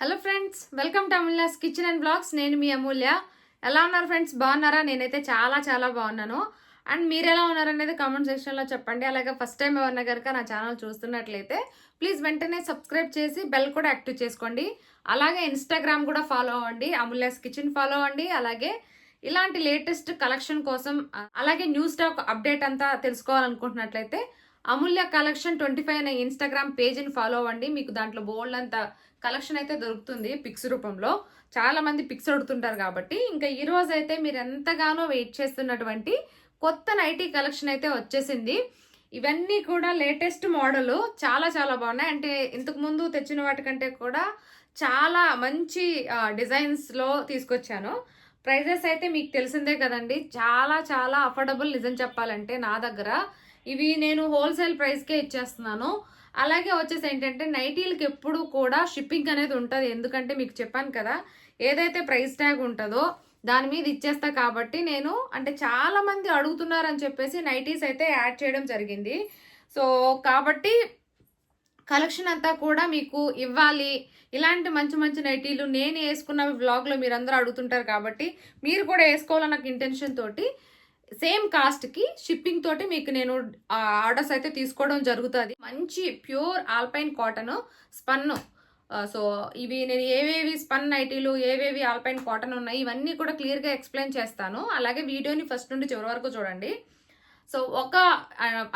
Hello friends welcome to Amulya's kitchen and blogs నేను మీ అమూల్య ఎలా ఉన్నారు ఫ్రెండ్స్ బాగున్నారా? నేనైతే చాలా చాలా బాగున్నాను. అండ్ మీరు ఎలా ఉన్నారనేది కామెంట్ సెక్షన్లో చెప్పండి. అలాగే ఫస్ట్ టైం ఎవరన్నా కనుక నా ఛానల్ చూస్తున్నట్లయితే ప్లీజ్ వెంటనే సబ్స్క్రైబ్ చేసి బెల్ కూడా యాక్టివ్ చేసుకోండి. అలాగే ఇన్స్టాగ్రామ్ కూడా ఫాలో అవ్వండి. అమూల్యాస్ కిచెన్ ఫాలో అవ్వండి. అలాగే ఇలాంటి లేటెస్ట్ కలెక్షన్ కోసం అలాగే న్యూ స్టాక్ అప్డేట్ అంతా తెలుసుకోవాలనుకుంటున్నట్లయితే అమూల్య కలెక్షన్ ట్వంటీ ఫైవ్ అనే ఇన్స్టాగ్రామ్ పేజ్ని ఫాలో అవ్వండి. మీకు దాంట్లో బోల్డ్ అంత కలెక్షన్ అయితే దొరుకుతుంది పిక్స్ రూపంలో. చాలా మంది పిక్స్ అడుగుతుంటారు కాబట్టి. ఇంకా ఈ రోజు అయితే మీరు ఎంతగానో వెయిట్ చేస్తున్నటువంటి కొత్త నైటీ కలెక్షన్ అయితే వచ్చేసింది. ఇవన్నీ కూడా లేటెస్ట్ మోడల్ చాలా చాలా బాగున్నాయి. అంటే ఇంతకు ముందు తెచ్చిన వాటికంటే కూడా చాలా మంచి డిజైన్స్లో తీసుకొచ్చాను. ప్రైజెస్ అయితే మీకు తెలిసిందే కదండి. చాలా చాలా అఫోర్డబుల్ నిజం చెప్పాలంటే నా దగ్గర. ఇవి నేను హోల్సేల్ ప్రైస్కే ఇచ్చేస్తున్నాను. అలాగే వచ్చేసి ఏంటంటే నైటీలకి ఎప్పుడు కూడా షిప్పింగ్ అనేది ఉంటుంది. ఎందుకంటే మీకు చెప్పాను కదా ఏదైతే ప్రైస్ ట్యాగ్ ఉంటుందో దాని మీద ఇచ్చేస్తా కాబట్టి నేను అంటే చాలామంది అడుగుతున్నారని చెప్పేసి నైటీస్ అయితే యాడ్ చేయడం జరిగింది. సో కాబట్టి కలెక్షన్ అంతా కూడా మీకు ఇవ్వాలి. ఇలాంటి మంచి మంచి నైటీలు నేను వేసుకున్న వ్లాగ్లో మీరు అందరూ అడుగుతుంటారు కాబట్టి మీరు కూడా వేసుకోవాలన్న నాకు ఇంటెన్షన్ తోటి సేమ్ కాస్ట్కి షిప్పింగ్ తోటి మీకు నేను ఆర్డర్స్ అయితే తీసుకోవడం జరుగుతుంది. మంచి pure alpine cotton spun. So ఇవి నేను ఏవేవి స్పన్ నైటీలు ఏవేవి ఆల్పైన్ కాటన్ ఉన్నాయి ఇవన్నీ కూడా క్లియర్గా ఎక్స్ప్లెయిన్ చేస్తాను. అలాగే వీడియోని ఫస్ట్ నుండి చివరి వరకు చూడండి. సో ఒక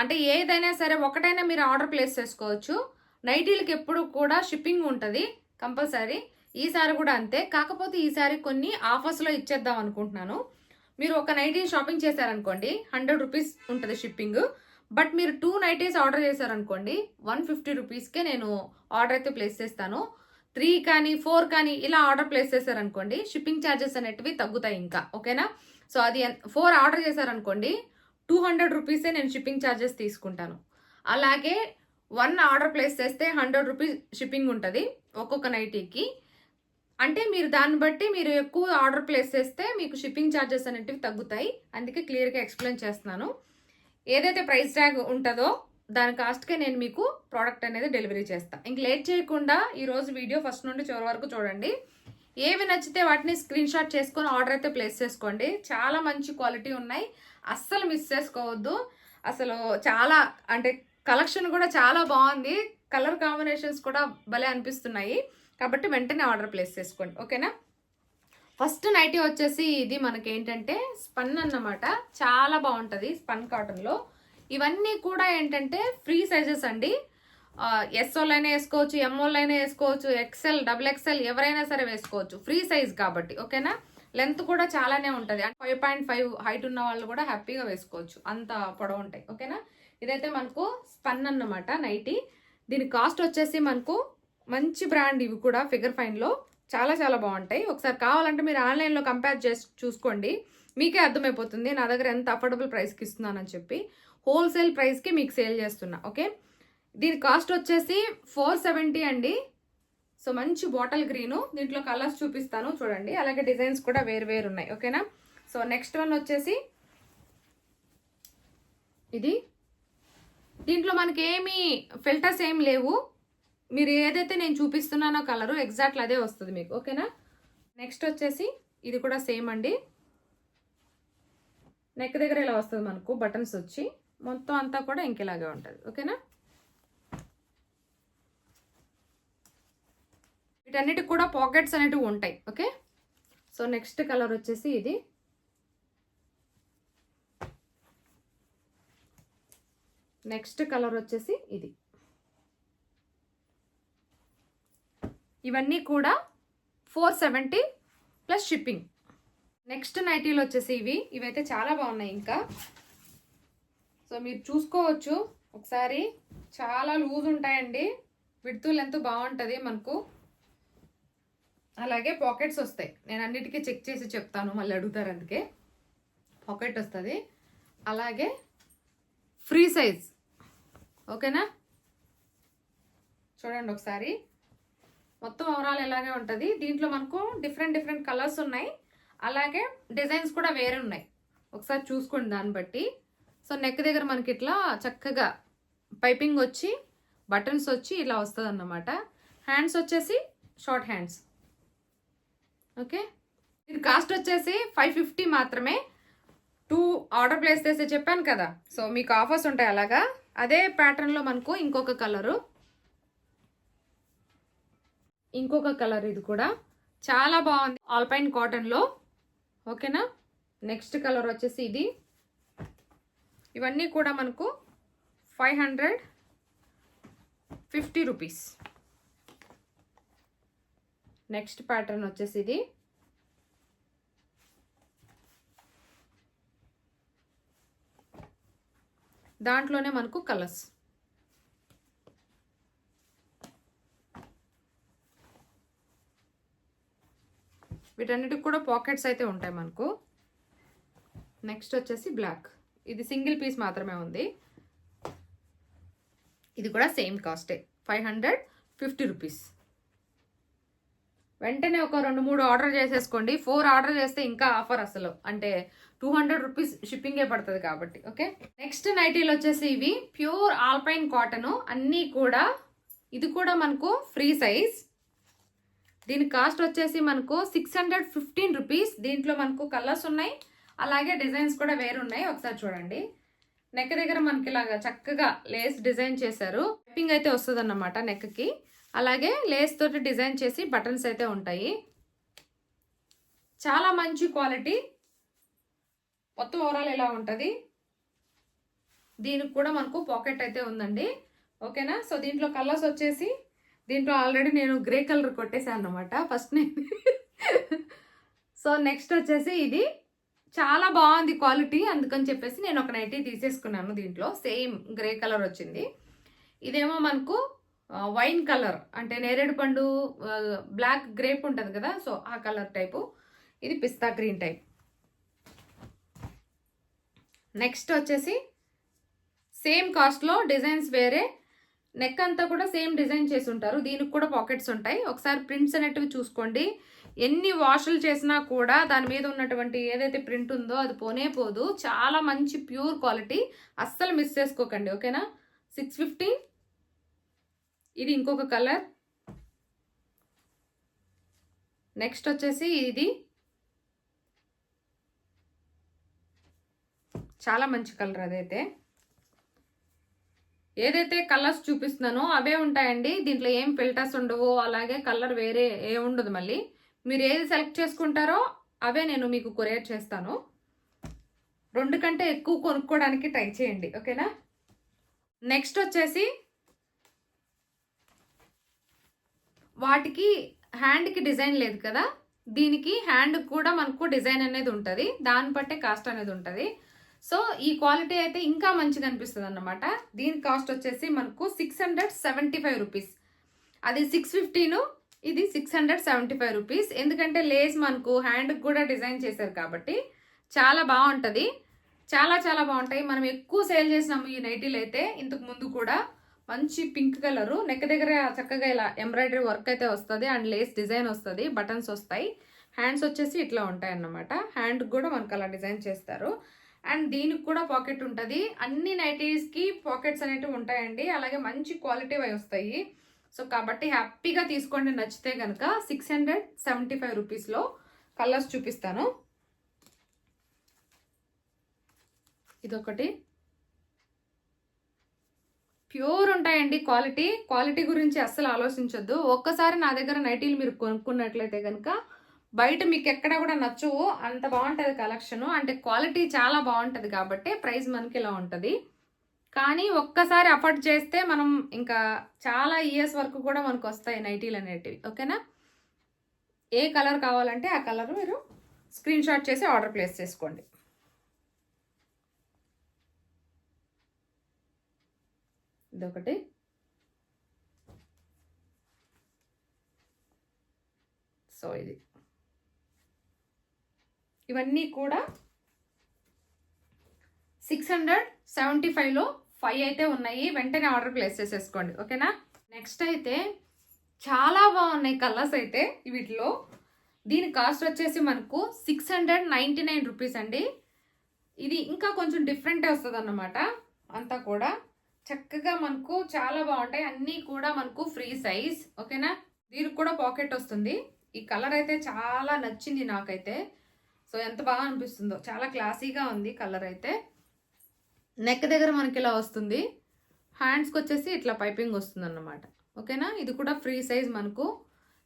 అంటే ఏదైనా సరే ఒకటైనా మీరు ఆర్డర్ ప్లేస్ చేసుకోవచ్చు. నైటీలకి ఎప్పుడు కూడా షిప్పింగ్ ఉంటుంది కంపల్సరీ. ఈసారి కూడా అంతే. కాకపోతే ఈసారి కొన్ని ఆఫర్స్లో ఇచ్చేద్దాం అనుకుంటున్నాను. మీరు ఒక నైటీ షాపింగ్ చేశారనుకోండి హండ్రెడ్ రూపీస్ ఉంటుంది షిప్పింగ్ బట్ మీరు టూ నైటీస్ ఆర్డర్ చేశారనుకోండి వన్ ఫిఫ్టీ రూపీస్కే నేను ఆర్డర్ అయితే ప్లేస్ చేస్తాను. త్రీ కానీ ఫోర్ కానీ ఇలా ఆర్డర్ ప్లేస్ చేశారనుకోండి షిప్పింగ్ ఛార్జెస్ అనేటివి తగ్గుతాయి ఇంకా ఓకేనా సో అది ఫోర్ ఆర్డర్ చేశారనుకోండి టూ హండ్రెడ్ రూపీసే నేను షిప్పింగ్ ఛార్జెస్ తీసుకుంటాను. అలాగే వన్ ఆర్డర్ ప్లేస్ చేస్తే హండ్రెడ్ రూపీస్ షిప్పింగ్ ఉంటుంది ఒక్కొక్క నైటీకి అంటే మీరు దాన్ని బట్టి మీరు ఎక్కువ ఆర్డర్ ప్లేస్ చేస్తే మీకు షిప్పింగ్ ఛార్జెస్ అనేటివి తగ్గుతాయి. అందుకే క్లియర్గా ఎక్స్ప్లెయిన్ చేస్తున్నాను. ఏదైతే ప్రైస్ ట్యాగ్ ఉంటుందో దాని కాస్ట్కే నేను మీకు ప్రోడక్ట్ అనేది డెలివరీ చేస్తాను ఇంక లేట్ చేయకుండా ఈరోజు వీడియో ఫస్ట్ నుండి చివరి వరకు చూడండి. ఏవి నచ్చితే వాటిని స్క్రీన్ షాట్ చేసుకొని ఆర్డర్ అయితే ప్లేస్ చేసుకోండి. చాలా మంచి క్వాలిటీ ఉన్నాయి. అస్సలు మిస్ చేసుకోవద్దు. అసలు చాలా అంటే కలెక్షన్ కూడా చాలా బాగుంది. కలర్ కాంబినేషన్స్ కూడా భలే అనిపిస్తున్నాయి. కాబట్టి వెంటనే ఆర్డర్ ప్లేస్ చేసుకోండి. ఓకేనా? ఫస్ట్ నైటీ వచ్చేసి ఇది మనకి ఏంటంటే స్పన్ అన్నమాట. చాలా బాగుంటుంది స్పన్ కాటన్లో. ఇవన్నీ కూడా ఏంటంటే ఫ్రీ సైజెస్ అండి. ఎస్ఓలైనా వేసుకోవచ్చు ఎంఓలైనా వేసుకోవచ్చు ఎక్సెల్ డబుల్ ఎక్సెల్ ఎవరైనా సరే వేసుకోవచ్చు. ఫ్రీ సైజ్ కాబట్టి ఓకేనా? లెంత్ కూడా చాలానే ఉంటుంది. ఫైవ్ పాయింట్ ఫైవ్ హైట్ ఉన్న వాళ్ళు కూడా హ్యాపీగా వేసుకోవచ్చు. అంత పొడవు ఉంటాయి. ఓకేనా? ఇదైతే మనకు స్పన్ అన్నమాట నైటీ. దీని కాస్ట్ వచ్చేసి మనకు మంచి బ్రాండ్ ఇవి కూడా ఫిగర్ ఫైన్లో చాలా చాలా బాగుంటాయి. ఒకసారి కావాలంటే మీరు ఆన్లైన్లో కంపేర్ చేసి చూసుకోండి. మీకే అర్థమైపోతుంది నా దగ్గర ఎంత అఫోర్డబుల్ ప్రైస్కి ఇస్తున్నానని చెప్పి. హోల్సేల్ ప్రైస్కి మీకు సేల్ చేస్తున్నా ఓకే? దీని కాస్ట్ వచ్చేసి ఫోర్ సెవెంటీ అండి. సో మంచి బాటిల్ గ్రీను. దీంట్లో కలర్స్ చూపిస్తాను చూడండి. అలాగే డిజైన్స్ కూడా వేరు వేరు ఉన్నాయి ఓకేనా? సో నెక్స్ట్ వన్ వచ్చేసి ఇది. దీంట్లో మనకి ఏమి ఫిల్టర్స్ ఏం లేవు. మీరు ఏదైతే నేను చూపిస్తున్నానో కలరు ఎగ్జాక్ట్ అదే వస్తుంది మీకు ఓకేనా? నెక్స్ట్ వచ్చేసి ఇది కూడా సేమ్ అండి. నెక్ దగ్గర ఇలా వస్తుంది మనకు బటన్స్ వచ్చి. మొత్తం అంతా కూడా ఇంకెలాగే ఉంటుంది ఓకేనా? వీటన్నిటికి కూడా పాకెట్స్ అనేటివి ఉంటాయి ఓకే? సో నెక్స్ట్ కలర్ వచ్చేసి ఇది. నెక్స్ట్ కలర్ వచ్చేసి ఇది. ఇవన్నీ కూడా four seventy plus shipping. Next నైటీలు వచ్చేసి ఇవి. ఇవైతే చాలా బాగున్నాయి ఇంకా. సో మీరు చూసుకోవచ్చు. ఒకసారి చాలా లూజ్ ఉంటాయండి. విడుతూ లెంత్ బాగుంటుంది మనకు. అలాగే పాకెట్స్ వస్తాయి. నేను అన్నిటికీ చెక్ చేసి చెప్తాను. మళ్ళీ అడుగుతారు అందుకే. పాకెట్ వస్తుంది. అలాగే ఫ్రీ సైజ్. ఓకేనా? చూడండి ఒకసారి. మొత్తం ఓవరాల్ ఇలాగే ఉంటుంది? దీంట్లో మనకు డిఫరెంట్ డిఫరెంట్ కలర్స్ ఉన్నాయి. అలాగే డిజైన్స్ కూడా వేరే ఉన్నాయి. ఒకసారి చూసుకోండి దాన్ని బట్టి. సో నెక్ దగ్గర మనకి ఇట్లా చక్కగా పైపింగ్ వచ్చి బటన్స్ వచ్చి ఇలా వస్తుంది అన్నమాట హ్యాండ్స్ వచ్చేసి షార్ట్ హ్యాండ్స్ ఓకే ఇది కాస్ట్ వచ్చేసి ఫైవ్ ఫిఫ్టీ మాత్రమే. టూ ఆర్డర్ ప్లేస్ చేస్తే చెప్పాను కదా. సో మీకు ఆఫర్స్ ఉంటాయి అలాగా. అదే ప్యాటర్న్లో మనకు ఇంకొక కలరు ఇంకొక కలర్ ఇది కూడా. చాలా బాగుంది. ఆల్పైన్ కాటన్లో ఓకేనా? నెక్స్ట్ కలర్ వచ్చేసి ఇది. ఇవన్నీ కూడా మనకు five hundred fifty rupees. Next pattern వచ్చేసి ఇది. దాంట్లోనే మనకు కలర్స్. వీటన్నిటికి కూడా పాకెట్స్ అయితే ఉంటాయి మనకు. నెక్స్ట్ వచ్చేసి బ్లాక్. ఇది సింగిల్ పీస్ మాత్రమే ఉంది. ఇది కూడా same కాస్టే. Five hundred fifty rupees. వెంటనే ఒక రెండు మూడు ఆర్డర్ చేసేసుకోండి. ఫోర్ ఆర్డర్ చేస్తే ఇంకా ఆఫర్ అసలు. అంటే టూ హండ్రెడ్ రూపీస్ షిప్పింగే పడుతుంది కాబట్టి ఓకే? నెక్స్ట్ నైటీలు వచ్చేసి ఇవి. Pure alpine cotton. అన్నీ కూడా ఇది కూడా మనకు ఫ్రీ సైజ్. దీని కాస్ట్ వచ్చేసి మనకు సిక్స్ హండ్రెడ్ ఫిఫ్టీన్ రూపీస్. దీంట్లో మనకు కలర్స్ ఉన్నాయి. అలాగే డిజైన్స్ కూడా వేరు ఉన్నాయి. ఒకసారి చూడండి. నెక్ దగ్గర మనకి ఇలాగా చక్కగా లేస్ డిజైన్ చేశారు. పింగ్ అయితే వస్తుంది అన్నమాట నెక్కి. అలాగే లేస్ తోటి డిజైన్ చేసి బటన్స్ అయితే ఉంటాయి. చాలా మంచి క్వాలిటీ. మొత్తం ఓవరాల్ ఇలా ఉంటుంది? దీనికి కూడా మనకు పాకెట్ అయితే ఉందండి. ఓకేనా? సో దీంట్లో కలర్స్ వచ్చేసి దీంట్లో ఆల్రెడీ నేను గ్రే కలర్ కొట్టేశాను అనమాట ఫస్ట్ నేను సో నెక్స్ట్ వచ్చేసి ఇది చాలా బాగుంది క్వాలిటీ. అందుకని చెప్పేసి నేను ఒక నైటీ తీసేసుకున్నాను దీంట్లో. సేమ్ గ్రే కలర్ వచ్చింది. ఇదేమో మనకు వైన్ కలర్. అంటే నేరేడు పండు బ్లాక్ గ్రేప్ ఉంటుంది కదా సో ఆ కలర్ టైపు. ఇది పిస్తా గ్రీన్ టైప్. నెక్స్ట్ వచ్చేసి సేమ్ కాస్ట్లో డిజైన్స్ వేరే నెక్ అంతా కూడా సేమ్ డిజైన్ చేసి ఉంటారు దీనికి కూడా పాకెట్స్ ఉంటాయి. ఒకసారి ప్రింట్స్ అనేటివి చూసుకోండి. ఎన్ని వాషులు చేసినా కూడా దాని మీద ఉన్నటువంటి ఏదైతే ప్రింట్ ఉందో అది పోనే పోదు. చాలా మంచి ప్యూర్ క్వాలిటీ అస్సలు మిస్ చేసుకోకండి ఓకేనా? సిక్స్ ఫిఫ్టీ ఇది ఇంకొక కలర్ నెక్స్ట్ వచ్చేసి ఇది. చాలా మంచి కలర్ అదైతే. ఏదైతే కలర్స్ చూపిస్తున్నానో అవే ఉంటాయండి. దీంట్లో ఏం ఫిల్టర్స్ ఉండవు. అలాగే కలర్ వేరే ఏ ఉండదు మళ్ళీ. మీరు ఏది సెలెక్ట్ చేసుకుంటారో అవే నేను మీకు కొరియర్ చేస్తాను. రెండు కంటే ఎక్కువ కొనుక్కోవడానికి ట్రై చేయండి. ఓకేనా? నెక్స్ట్ వచ్చేసి వాటికి హ్యాండ్కి డిజైన్ లేదు కదా? దీనికి హ్యాండ్ కూడా మనకు డిజైన్ అనేది ఉంటుంది. దాన్ని బట్టే కాస్ట్ అనేది ఉంటుంది. సో ఈ క్వాలిటీ అయితే ఇంకా మంచిది అనిపిస్తుంది అన్నమాట దీని కాస్ట్ వచ్చేసి మనకు six hundred seventy five rupees అది సిక్స్ ఫిఫ్టీను ఇది six hundred seventy five rupees ఎందుకంటే లేస్ మనకు హ్యాండ్కి కూడా డిజైన్ చేశారు కాబట్టి చాలా బాగుంటుంది. చాలా చాలా బాగుంటాయి. మనం ఎక్కువ సేల్ చేసినాము ఈ నైటీలు అయితే ఇంతకు ముందు కూడా. మంచి పింక్ కలరు. నెక్ దగ్గర చక్కగా ఇలా ఎంబ్రాయిడరీ వర్క్ అయితే వస్తుంది అండ్ లేస్ డిజైన్ వస్తుంది. బటన్స్ వస్తాయి. హ్యాండ్స్ వచ్చేసి ఇట్లా ఉంటాయి అన్నమాట హ్యాండ్కి కూడా మనకు అలా డిజైన్ చేస్తారు. అండ్ దీనికి కూడా పాకెట్ ఉంటుంది. అన్ని నైటీస్కి పాకెట్స్ అనేటివి ఉంటాయండి. అలాగే మంచి క్వాలిటీ అవి వస్తాయి. సో కాబట్టి హ్యాపీగా తీసుకోండి. నచ్చితే కనుక సిక్స్ హండ్రెడ్ సెవెంటీ ఫైవ్ రూపీస్లో కలర్స్ చూపిస్తాను. ఇదొకటి. ప్యూర్ ఉంటాయండి క్వాలిటీ. క్వాలిటీ గురించి అస్సలు ఆలోచించొద్దు. ఒక్కసారి నా దగ్గర నైటీలు మీరు కొనుక్కున్నట్లయితే కనుక బయట మీకు ఎక్కడ కూడా నచ్చవు అంత బాగుంటుంది కలెక్షన్. అంటే క్వాలిటీ చాలా బాగుంటుంది కాబట్టి ప్రైస్ మనకి ఇలా ఉంటుంది. కానీ ఒక్కసారి అఫర్ట్ చేస్తే మనం ఇంకా చాలా ఇయర్స్ వరకు కూడా మనకు వస్తాయి నైటీలు అనేటివి. ఓకేనా? ఏ కలర్ కావాలంటే ఆ కలర్ మీరు స్క్రీన్ షాట్ చేసి ఆర్డర్ ప్లేస్ చేసుకోండి. ఇదొకటి. సో ఇది. ఇవన్నీ కూడా సిక్స్ హండ్రెడ్ సెవెంటీ ఫైవ్లో ఫైవ్ అయితే ఉన్నాయి. వెంటనే ఆర్డర్ ప్లేస్ చేసేసుకోండి. ఓకేనా నెక్స్ట్ అయితే చాలా బాగున్నాయి కలర్స్ అయితే వీటిలో. దీని కాస్ట్ వచ్చేసి మనకు six hundred ninety nine rupees అండి. ఇది ఇంకా కొంచెం డిఫరెంటే వస్తుంది అన్నమాట అంతా కూడా చక్కగా మనకు చాలా బాగుంటాయి. అన్నీ కూడా మనకు ఫ్రీ సైజ్ ఓకేనా దీనికి కూడా పాకెట్ వస్తుంది. ఈ కలర్ అయితే చాలా నచ్చింది నాకైతే. సో ఎంత బాగా అనిపిస్తుందో. చాలా క్లాసీగా ఉంది కలర్ అయితే. నెక్ దగ్గర మనకి ఇలా వస్తుంది. హ్యాండ్స్కి వచ్చేసి ఇట్లా పైపింగ్ వస్తుంది అన్నమాట ఓకేనా? ఇది కూడా ఫ్రీ సైజ్ మనకు.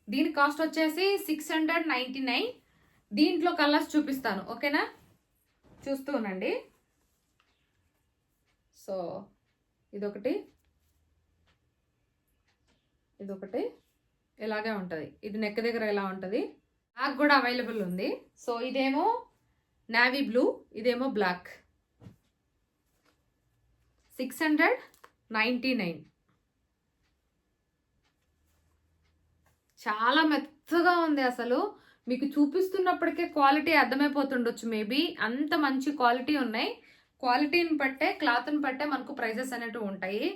దీని కాస్ట్ వచ్చేసి సిక్స్ హండ్రెడ్ నైంటీ నైన్ దీంట్లో కలర్స్ చూపిస్తాను. ఓకేనా? చూస్తూ ఉండండి. సో ఇదొకటి. ఇదొకటి. ఇలాగే ఉంటుంది. ఇది నెక్ దగ్గర ఎలా ఉంటుంది? బ్లాక్ కూడా అవైలబుల్ ఉంది. సో ఇదేమో నావీ బ్లూ ఇదేమో black. Six hundred ninety nine. చాలా మెత్తగా ఉంది అసలు. మీకు చూపిస్తున్నప్పటికే క్వాలిటీ అర్థమైపోతుండొచ్చు మేబీ. అంత మంచి క్వాలిటీ ఉన్నాయి. క్వాలిటీని బట్టే క్లాత్ని బట్టే మనకు ప్రైజెస్ అనేవి ఉంటాయి.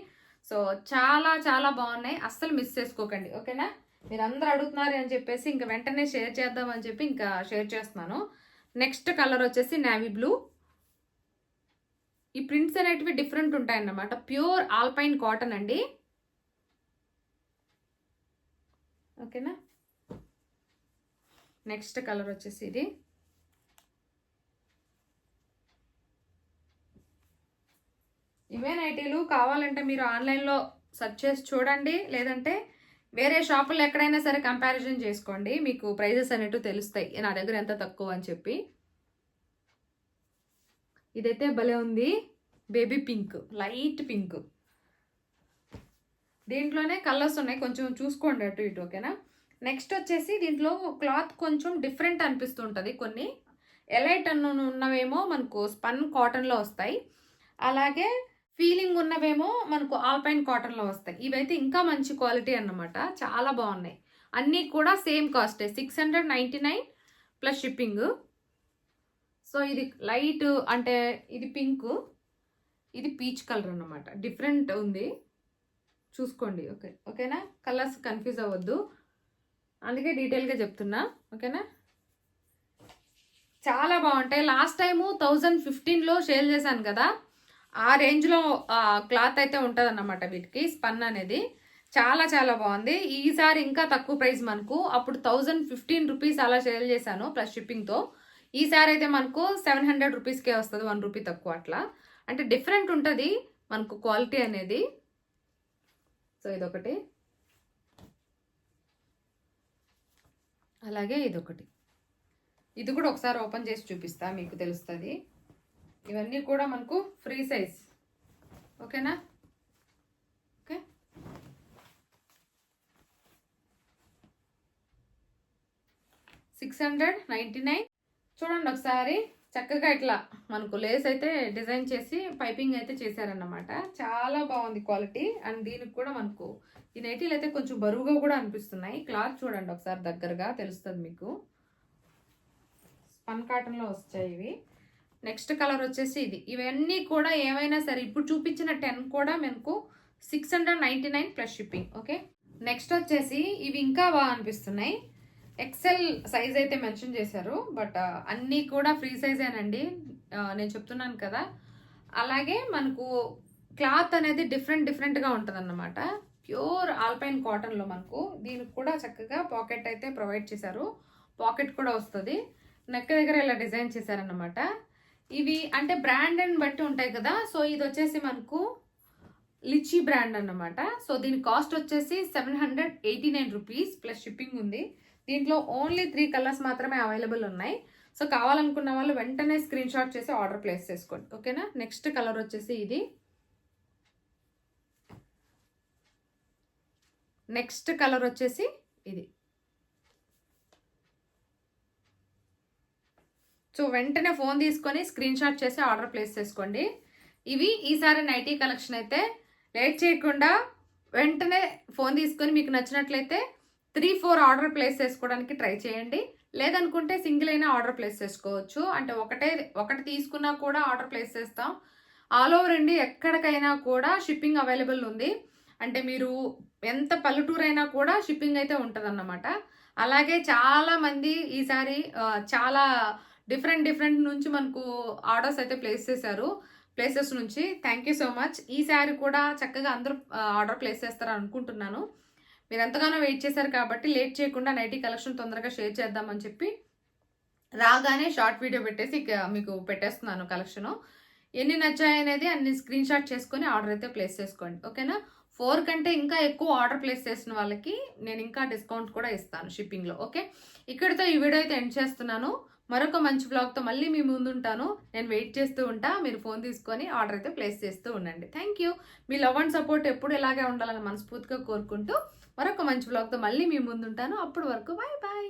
సో చాలా చాలా బాగున్నాయి. అస్సలు మిస్ చేసుకోకండి. ఓకేనా? మీరు అందరూ అడుగుతున్నారు అని చెప్పేసి ఇంకా వెంటనే షేర్ చేద్దాం అని చెప్పి ఇంకా షేర్ చేస్తున్నాను. నెక్స్ట్ కలర్ వచ్చేసి నావీ బ్లూ. ఈ ప్రింట్స్ అనేటివి డిఫరెంట్ ఉంటాయన్నమాట. ప్యూర్ ఆల్పైన్ కాటన్ అండి. ఓకేనా? నెక్స్ట్ కలర్ వచ్చేసి ఇది. ఇవే నైటీలు కావాలంటే మీరు ఆన్లైన్లో సెర్చ్ చేసి చూడండి. లేదంటే వేరే షాపుల్లో ఎక్కడైనా సరే కంపారిజన్ చేసుకోండి. మీకు ప్రైజెస్ అనేటు తెలుస్తాయి. నా దగ్గర ఎంత తక్కువ అని చెప్పి. ఇదైతే భలే ఉంది. బేబీ పింక్ లైట్ పింక్ దీంట్లోనే కలర్స్ ఉన్నాయి. కొంచెం చూసుకోండి అటు ఇటు ఓకేనా నెక్స్ట్ వచ్చేసి దీంట్లో క్లాత్ కొంచెం డిఫరెంట్ అనిపిస్తుంటుంది కొన్ని. ఎలైట్ అన్న ఉన్నవేమో మనకు స్పన్ కాటన్లో వస్తాయి. అలాగే ఫీలింగ్ ఉన్నవేమో మనకు ఆల్పైన్ కాటన్లో వస్తాయి. ఇవైతే ఇంకా మంచి క్వాలిటీ అన్నమాట. చాలా బాగున్నాయి. అన్నీ కూడా same కాస్టే. Six hundred ninety nine plus shipping. So ఇది లైట్ అంటే ఇది పింక్. ఇది పీచ్ కలర్ అన్నమాట. డిఫరెంట్ ఉంది. చూసుకోండి. ఓకే. ఓకేనా? కలర్స్ కన్ఫ్యూజ్ అవ్వద్దు. అందుకే డీటెయిల్గా చెప్తున్నా. ఓకేనా? చాలా బాగుంటాయి. లాస్ట్ టైము థౌజండ్ ఫిఫ్టీన్లో షేర్ చేశాను కదా. ఆ రేంజ్లో క్లాత్ అయితే ఉంటుంది అన్నమాట వీటికి స్పన్ అనేది. చాలా చాలా బాగుంది. ఈసారి ఇంకా తక్కువ ప్రైస్ మనకు. అప్పుడు థౌజండ్ ఫిఫ్టీన్ రూపీస్ అలా సేల్ చేశాను ప్లస్ షిప్పింగ్తో ఈసారి అయితే మనకు సెవెన్ హండ్రెడ్ రూపీస్కే వస్తుంది వన్ రూపీ తక్కువ అట్లా. అంటే డిఫరెంట్ ఉంటుంది మనకు క్వాలిటీ అనేది. సో ఇదొకటి. అలాగే ఇదొకటి. ఇది కూడా ఒకసారి ఓపెన్ చేసి చూపిస్తా మీకు తెలుస్తుంది. ఇవన్నీ కూడా మనకు ఫ్రీ సైజ్. ఓకేనా? Okay? Six hundred ninety nine చూడండి ఒకసారి చక్కగా ఇట్లా మనకు లేస్ అయితే డిజైన్ చేసి పైపింగ్ అయితే చేశారన్నమాట. చాలా బాగుంది క్వాలిటీ. అండ్ దీనికి కూడా మనకు ఈ నైటీలు అయితే కొంచెం బరువుగా కూడా అనిపిస్తున్నాయి. క్లాత్ చూడండి ఒకసారి దగ్గరగా తెలుస్తుంది మీకు. స్పన్ కాటన్లో వస్తాయి ఇవి. నెక్స్ట్ కలర్ వచ్చేసి ఇది. ఇవన్నీ కూడా ఏమైనా సరే ఇప్పుడు చూపించిన టెన్ కూడా మనకు six hundred ninety nine plus shipping okay next వచ్చేసి ఇవి ఇంకా బాగా అనిపిస్తున్నాయి. ఎక్సెల్ సైజ్ అయితే మెన్షన్ చేశారు బట్ uh, అన్నీ కూడా ఫ్రీ సైజేనండి uh, నేను చెప్తున్నాను కదా. అలాగే మనకు క్లాత్ అనేది డిఫరెంట్ డిఫరెంట్గా ఉంటుందన్నమాట. ప్యూర్ ఆల్పైన్ కాటన్లో మనకు దీనికి కూడా చక్కగా పాకెట్ అయితే ప్రొవైడ్ చేశారు. పాకెట్ కూడా వస్తుంది. నెక్ దగ్గర ఇలా డిజైన్ చేశారన్నమాట. ఇవి అంటే బ్రాండ్ అని బట్టి ఉంటాయి కదా. సో ఇది వచ్చేసి మనకు లిచీ బ్రాండ్ అన్నమాట. సో దీని కాస్ట్ వచ్చేసి seven hundred eighty nine rupees plus shipping ఉంది. దీంట్లో ఓన్లీ త్రీ కలర్స్ మాత్రమే అవైలబుల్ ఉన్నాయి. సో కావాలనుకున్న వాళ్ళు వెంటనే స్క్రీన్ షాట్ చేసి ఆర్డర్ ప్లేస్ చేసుకోండి. ఓకేనా నెక్స్ట్ కలర్ వచ్చేసి ఇది. నెక్స్ట్ కలర్ వచ్చేసి ఇది. సో వెంటనే ఫోన్ తీసుకొని స్క్రీన్ షాట్ చేసి ఆర్డర్ ప్లేస్ చేసుకోండి. ఇవి ఈసారి నైటీ కలెక్షన్ అయితే లేట్ చేయకుండా వెంటనే ఫోన్ తీసుకొని మీకు నచ్చినట్లయితే త్రీ ఫోర్ ఆర్డర్ ప్లేస్ చేసుకోవడానికి ట్రై చేయండి. లేదనుకుంటే సింగిల్ అయినా ఆర్డర్ ప్లేస్ చేసుకోవచ్చు. అంటే ఒకటే ఒకటి తీసుకున్నా కూడా ఆర్డర్ ప్లేస్ చేస్తాం. ఆల్ ఓవర్ ఇండి ఎక్కడికైనా కూడా షిప్పింగ్ అవైలబుల్ ఉంది. అంటే మీరు ఎంత పల్లెటూరు అయినా కూడా షిప్పింగ్ అయితే ఉంటుంది అలాగే చాలామంది ఈసారి చాలా డిఫరెంట్ డిఫరెంట్ నుంచి మనకు ఆర్డర్స్ అయితే ప్లేస్ చేశారు. ప్లేసెస్ నుంచి థ్యాంక్ యూ సో మచ్. ఈ శారీ కూడా చక్కగా అందరూ ఆర్డర్ ప్లేస్ చేస్తారు అనుకుంటున్నాను. మీరు ఎంతగానో వెయిట్ చేశారు కాబట్టి లేట్ చేయకుండా నైటీ కలెక్షన్ తొందరగా షేర్ చేద్దామని చెప్పి రాగానే షార్ట్ వీడియో పెట్టేసి ఇక మీకు పెట్టేస్తున్నాను కలెక్షను. ఎన్ని నచ్చాయి అనేది అన్ని స్క్రీన్ షాట్ చేసుకొని ఆర్డర్ అయితే ప్లేస్ చేసుకోండి. ఓకేనా? ఫోర్ కంటే ఇంకా ఎక్కువ ఆర్డర్ ప్లేస్ చేసిన వాళ్ళకి నేను ఇంకా డిస్కౌంట్ కూడా ఇస్తాను షిప్పింగ్లో. ఓకే? ఇక్కడితో ఈ వీడియో అయితే ఎండ్ చేస్తున్నాను. మరొక మంచి బ్లాగ్తో మళ్ళీ మీ ముందు ఉంటాను నేను వెయిట్ చేస్తూ ఉంటా. మీరు ఫోన్ తీసుకొని ఆర్డర్ అయితే ప్లేస్ చేస్తూ ఉండండి. థ్యాంక్ యూ మీ లవ్ అండ్ సపోర్ట్ ఎప్పుడు ఇలాగే ఉండాలని మనస్ఫూర్తిగా కోరుకుంటూ మరొక మంచి బ్లాగ్తో మళ్ళీ మీ ముందుంటాను. అప్పటి వరకు బాయ్ బాయ్